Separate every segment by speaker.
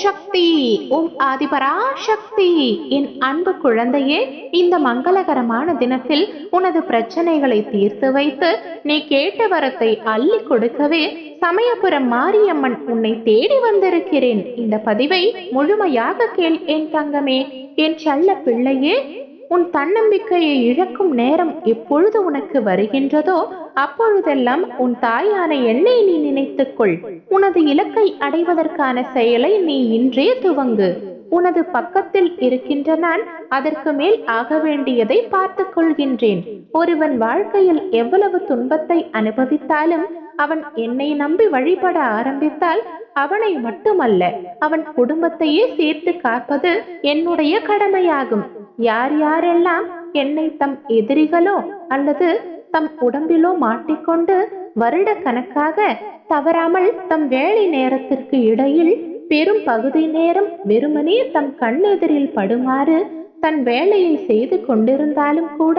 Speaker 1: சக்தி. ஓம் ஆதிபரா சக்தி என் அன்பு குழந்தையே இந்த மங்களகரமான தினத்தில் உனது பிரச்சனைகளை தீர்த்து வைத்து நீ கேட்ட வரத்தை அள்ளி கொடுக்கவே சமயபுரம் மாரியம்மன் உன்னை தேடி வந்திருக்கிறேன். இந்த பதிவை முழுமையாக கேள் என் தங்கமே. என் செல்ல பிள்ளையே உன் தன்னம்பிக்கையை இழக்கும் நேரம் எப்பொழுது உனக்கு வருகின்றதோ அப்பொழுதெல்லாம் உன் தாயான என்னை நீ நினைத்துக்கொள். உனது இலக்கை அடைவதற்கான செயலை நீ இன்றே துவங்கு. உனது பக்கத்தில் இருக்கின்ற நான் அதற்கு மேல் ஆக வேண்டியதை பார்த்துக் கொள்கின்றேன் ஒருவன் வாழ்க்கையில் எவ்வளவு துன்பத்தை அனுபவித்தாலும் அவன் என்னை நம்பி வழிபட ஆரம்பித்தால் அவனை மட்டுமல்ல அவன் குடும்பத்தையே சேர்த்து காப்பது என்னுடைய கடமையாகும். யார் யாரெல்லாம் என்னை தம் எதிரிகளோ அல்லது தம் உடம்பிலோ மாட்டிக்கொண்டு வருட கணக்காக தவறாமல் தம் வேலை நேரத்திற்கு இடையில் பெரும் பகுதி நேரம் வெறுமனே தம் கண்ணெதிரில் படுமாறு தன் வேலையை செய்து கொண்டிருந்தாலும் கூட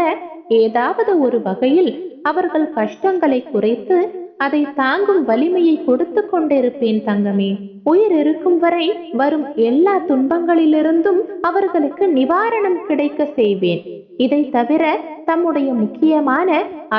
Speaker 1: ஏதாவது ஒரு வகையில் அவர்கள் கஷ்டங்களை குறைத்து அதை தாங்கும் வலிமையை கொடுத்து கொண்டிருப்பேன் தங்கமே. உயிர் இருக்கும் வரை வரும் எல்லா துன்பங்களிலிருந்தும் அவர்களுக்கு நிவாரணம் கிடைக்க செய்வேன். இதை தவிர தம்முடைய முக்கியமான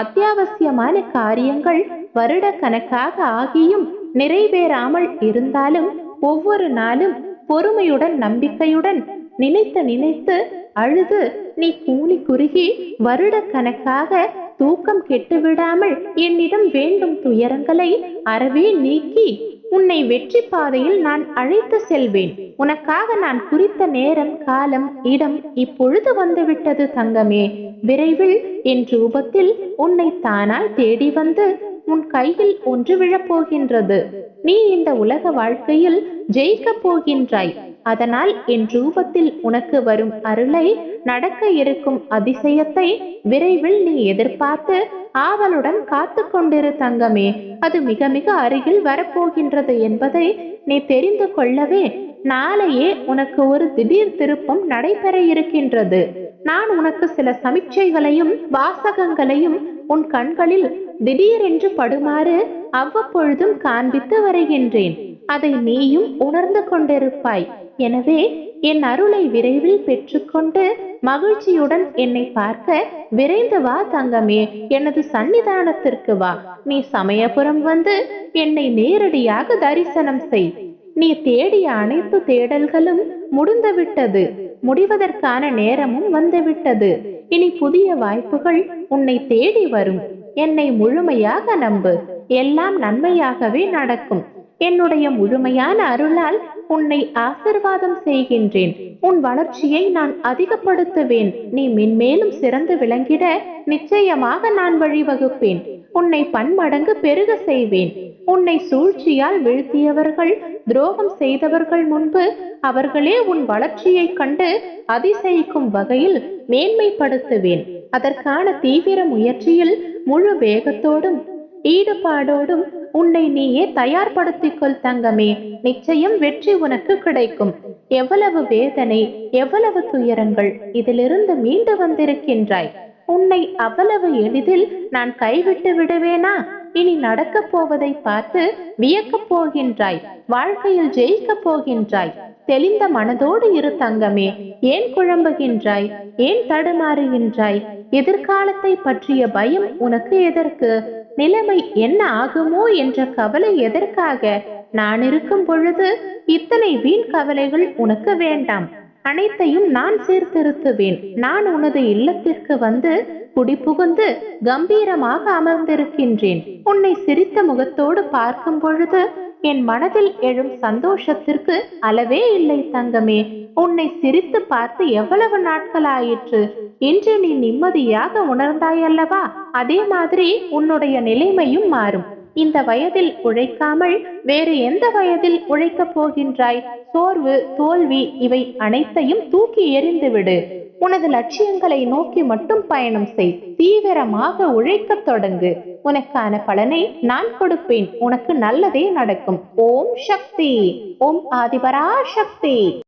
Speaker 1: அத்தியாவசியமான காரியங்கள் வருட கணக்காக ஆகியும் நிறைவேறாமல் இருந்தாலும் ஒவ்வொரு நாளும் பொறுமையுடன் நம்பிக்கையுடன் நினைத்து நினைத்து அழுது நீ கூலி குறுகி வருட கணக்காக தூக்கம் கெட்டு விடாமல் என்னிடம் வேண்டும் துயரங்களை அறவே நீக்கி உன்னை வெற்றி பாதையில் நான் அழைத்து செல்வேன். உனக்காக நான் குறித்த நேரம் காலம் இடம் இப்பொழுது வந்துவிட்டது தங்கமே. விரைவில் என் ரூபத்தில் உன்னை தானால் தேடி வந்து உன் கையில் ஒன்று விழப்போகின்றது. நீ இந்த உலக வாழ்க்கையில் ஜெயிக்கப் போகின்றாய். அதனால் என் ரூபத்தில் உனக்கு வரும் அருளை நடக்க இருக்கும் அதிசயத்தை விரைவில் நீ எதிர்பார்த்து ஆவலுடன் காத்து கொண்டிரு தங்கமே. அது மிக மிக அருகில் வரப்போகின்றது என்பதை நீ தெரிந்து கொள்ளவே நாளையே உனக்கு ஒரு திடீர் திருப்பம் நடைபெற இருக்கின்றது. நான் உனக்கு சில சமிச்சைகளையும் வாசகங்களையும் உன் கண்களில் திடீரென்று படுமாறு அவ்வப்பொழுதும் காண்பித்து வருகின்றேன். அதை நீயும் உணர்ந்து கொண்டிருப்பாய். எனவே என் அருளை விரைவில் பெற்றுக்கொண்டு மகிழ்ச்சியுடன் என்னை பார்க்க விரைந்து வா தங்கமே. எனது சன்னிதானத்திற்கு வா. நீ சமயபுரம் வந்து என்னை நேரடியாக தரிசனம் செய். நீ தேடிய அனைத்து தேடல்களும் முடிந்துவிட்டது. முடிவதற்கான நேரமும் வந்துவிட்டது. இனி புதிய வாய்ப்புகள் உன்னை தேடி வரும். என்னை முழுமையாக நம்பு. எல்லாம் நன்மையாகவே நடக்கும். என்னுடைய முழுமையான அருளால் உன்னை ஆசிர்வாதம் செய்கின்றேன். உன் வளர்ச்சியை நான் அதிகப்படுத்துவேன். நீ மென்மேலும் சிறந்து விளங்கிட நிச்சயமாக நான் வழிவகுப்பேன். உன்னை பன்மடங்கு பெருக செய்வேன். உன்னை சூழ்ச்சியால் வீழ்த்தியவர்கள் துரோகம் செய்தவர்கள் முன்பு அவர்களே உன் வளர்ச்சியை கண்டு அதிசயிக்கும் வகையில் மேன்மைப்படுத்துவேன். அதற்கான தீவிர முயற்சியில் முழு வேகத்தோடும் ஈடுபாடோடும் உன்னை நீயே தயார்படுத்திக் கொள் தங்கமே. நிச்சயம் வெற்றி உனக்கு கிடைக்கும். எவ்வளவு வேதனை எவ்வளவு துயரங்கள் இதிலிருந்து மீண்டு வந்திருக்கின்றாய். உன்னை அவ்வளவு எளிதில் நான் கைவிட்டு விடுவேனா? இனி நடக்கப் போவதை பார்த்து வியக்கப் போகின்றாய். வாழ்க்கையில் ஜெயிக்கப் போகின்றாய். தெளிந்த மனதோடு இரு தங்கமே. ஏன் குழம்புகின்றாய்? ஏன் தடுமாறுகின்றாய்? எதிர்காலத்தை பற்றிய பயம் உனக்கு எதற்கு? நிலைமை என்ன ஆகுமோ என்ற கவலை எதற்காக நான் இருக்கும் பொழுது இத்தனை வீண் கவலைகள் உனக்கு வேண்டாம். அனைத்தையும் நான் சீர்திருத்துவேன். நான் உனது இல்லத்திற்கு வந்து குடிபுகுந்து கம்பீரமாக அமர்ந்திருக்கின்றேன். உன்னை சிரித்த முகத்தோடு பார்க்கும் பொழுது என் மனதில் எழும் சந்தோஷத்திற்கு அளவே இல்லை தங்கமே. உன்னை சிரித்து பார்த்து எவ்வளவு நாட்கள் ஆயிற்று இன்று நீ நிம்மதியாக உணர்ந்தாய் அல்லவா அதே மாதிரி உன்னுடைய நிலைமையும் மாறும். இந்த வயதில் உழைக்காமல் வேறு எந்த வயதில் உழைக்கப் போகின்றாய்? சோர்வு தோல்வி இவை அனைத்தையும் தூக்கி எறிந்துவிடு உனது லட்சியங்களை நோக்கி மட்டும் பயணம் செய். தீவிரமாக உழைக்கத் தொடங்கு. உனக்கான பலனை நான் கொடுப்பேன். உனக்கு நல்லதே நடக்கும். ஓம் சக்தி. ஓம் ஆதிபரா சக்தி